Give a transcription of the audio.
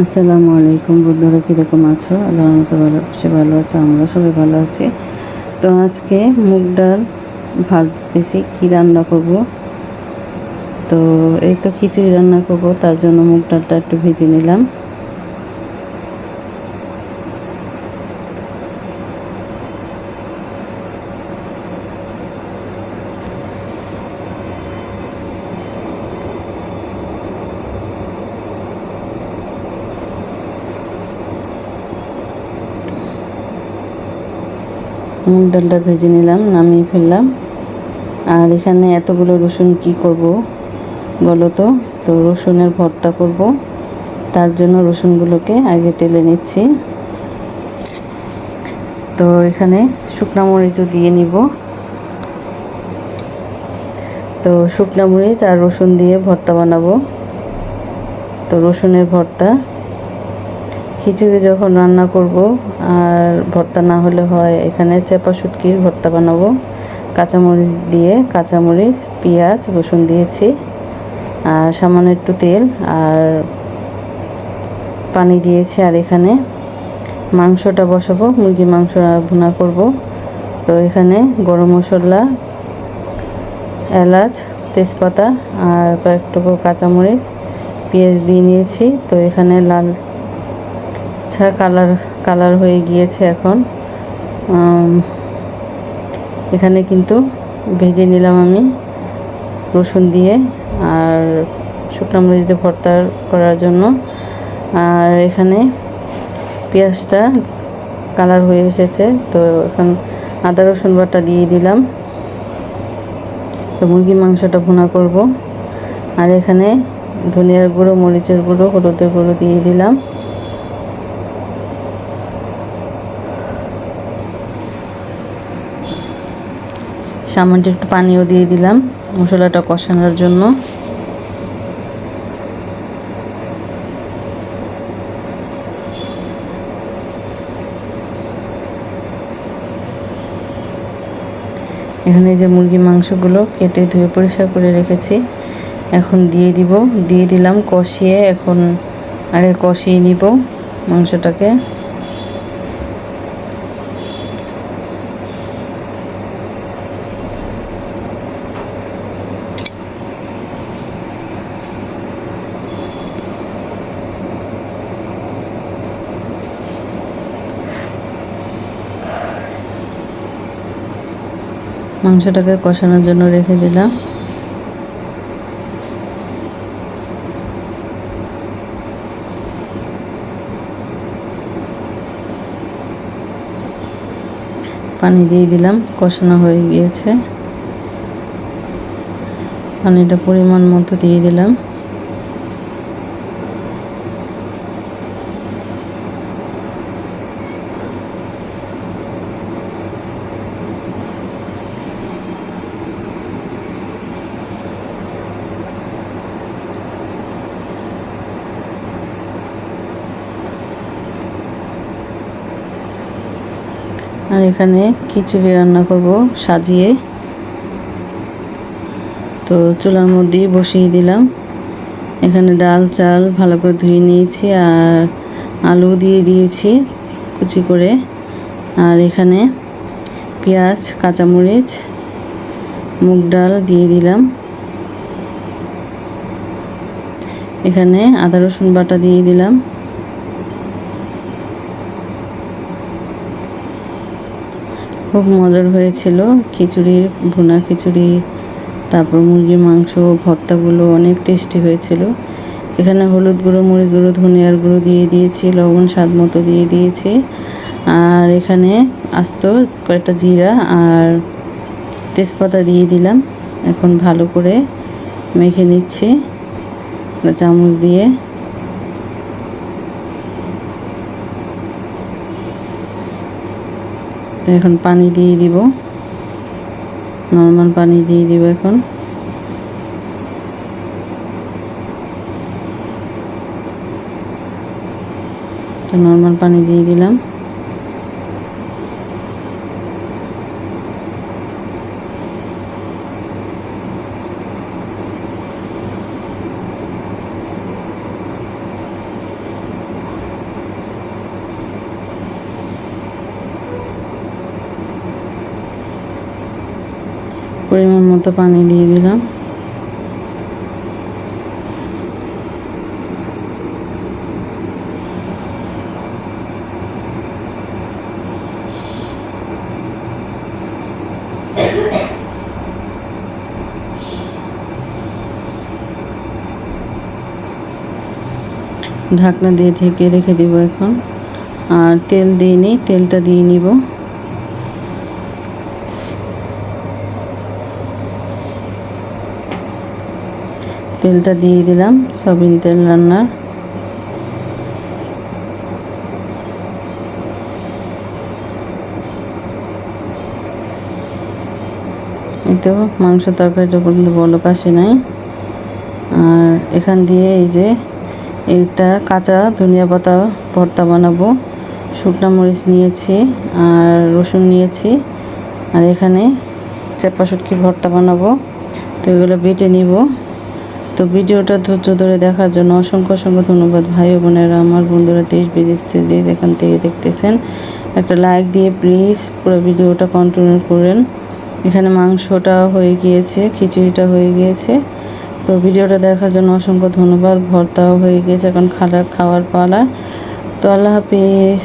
আসসালামু আলাইকুম বন্ধুরা, কীরকম আছো? আল্লাহর মতো ভালো, সে ভালো আছো আমরা সবাই ভালো আছি। তো আজকে মুগ ডাল ভাজতেছি, কী রান্না করব? তো এই তো খিচুড়ি রান্না করব, তার জন্য মুগ ডালটা একটু ভেজে নিলাম। মুগ ডালটা ভেজে নিলাম, নামিয়ে ফেললাম। আর এখানে এতগুলো রসুন কি করব বলো তো? তো রসুনের ভর্তা করব। তার জন্য রসুনগুলোকে আগে টেলে নিচ্ছি। তো এখানে শুকনা মরিচও দিয়ে নিব। তো শুকনা মরিচ আর রসুন দিয়ে ভর্তা বানাবো। তো রসুনের ভর্তা খিচুড়ি যখন রান্না করব, আর ভর্তা না হলে হয় এখানে চেপা শুটকির ভর্তা বানাবো। কাঁচামরিচ দিয়ে কাঁচামরিচ, পেঁয়াজ, রসুন দিয়েছি, আর সামান্য একটু তেল, আর পানি দিয়েছি, আর এখানে মাংসটা বসাবো, মুরগির মাংস ভুনা করব। তো এখানে গরম মশলা, এলাচ, তেজপাতা, আর কয়েকটুকু কাঁচামরিচ, পেঁয়াজ দিয়ে নিয়েছি। তো এখানে লাল আচ্ছা কালার কালার হয়ে গিয়েছে এখন। এখানে কিন্তু ভেজে নিলাম আমি রসুন দিয়ে আর শুকনো মরিচ দিয়ে ভর্তা করার জন্য। আর এখানে পেঁয়াজটা কালার হয়ে এসেছে, তো এখন আদা, রসুন বাটা দিয়ে দিলাম। তো মুরগি মাংসটা ভুনা করব। আর এখানে ধনিয়ার গুঁড়ো, মরিচের গুঁড়ো, হলুদের গুঁড়ো দিয়ে দিলাম। সামান্য একটু পানিও দিয়ে দিলাম, মশলাটা কষানোর জন্য। এখানে যে মুরগি মাংসগুলো কেটে ধুয়ে পরিষ্কার করে রেখেছি, এখন দিয়ে দিব, দিয়ে দিলাম, কষিয়ে এখন আগে কষিয়ে নিব মাংসটাকে। মাংসটাকে কষানোর জন্য রেখে দিলাম। পানি দিয়ে দিলাম, কষানো হয়ে গিয়েছে। পানিটা পরিমাণ মতো দিয়ে দিলাম। আর এখানে খিচুড়ি রান্না করব, সাজিয়ে। তো চুলার মধ্যেই বসিয়ে দিলাম। এখানে ডাল, চাল ভালো করে ধুয়ে নিয়েছি আর আলু দিয়ে দিয়েছি কুচি করে। আর এখানে পেঁয়াজ, কাঁচামরিচ, মুগ ডাল দিয়ে দিলাম। এখানে আদা, রসুন বাটা দিয়ে দিলাম। খুব মজার হয়েছিল। খিচুড়ি ভুনা খিচুড়ি, তারপর মুরগির মাংস, ভর্তাগুলো অনেক টেস্টি হয়েছিল। এখানে হলুদ গুঁড়ো, মরিচ গুঁড়ো, ধনিয়ার গুঁড়ো দিয়ে দিয়েছি, লবণ স্বাদ মতো দিয়ে দিয়েছি। আর এখানে আস্ত কয়েকটা জিরা আর তেজপাতা দিয়ে দিলাম। এখন ভালো করে মেখে নিচ্ছি। চামচ দিয়ে এখন পানি দিয়ে দিব। নর্মাল পানি দিয়ে দিব এখন। নর্মাল পানি দিয়ে দিলাম। পরিমাণ মতো পানি দিয়ে দিলাম। ঢাকনা দিয়ে ঢেকে রেখে দিব এখন। আর তেল দিইনি তেলটা দিয়ে নিব। তেলটা দিয়ে দিলাম, সয়াবিন তেল রান্নার। তো, মাংস তরকারিটা পর্যন্ত বলক আসে নাই। আর এখান দিয়ে এই যে এইটা কাঁচা ধনিয়া পাতা ভর্তা বানাবো। শুকনো মরিচ নিয়েছি আর রসুন নিয়েছি। আর এখানে চেপা শুটকি ভর্তা বানাবো। তো এগুলো বেটে নিব। তো ভিডিওটা ধৈর্য ধরে দেখার জন্য অসংখ্য অসংখ্য ধন্যবাদ ভাই বোনেরা, আমার বন্ধুরা দেশ বিদেশে যে যেখান থেকে দেখতেছেন। একটা লাইক দিয়ে প্লিজ পুরো ভিডিওটা কন্টিনিউ করেন। এখানে মাংসটা হয়ে গিয়েছে, খিচুড়িটা হয়ে গিয়েছে। তো ভিডিওটা দেখার জন্য অসংখ্য ধন্যবাদ, ভর্তাও হয়ে গিয়েছে এখন খালা খাওয়ার পালা। তো আল্লাহ হাফিজ।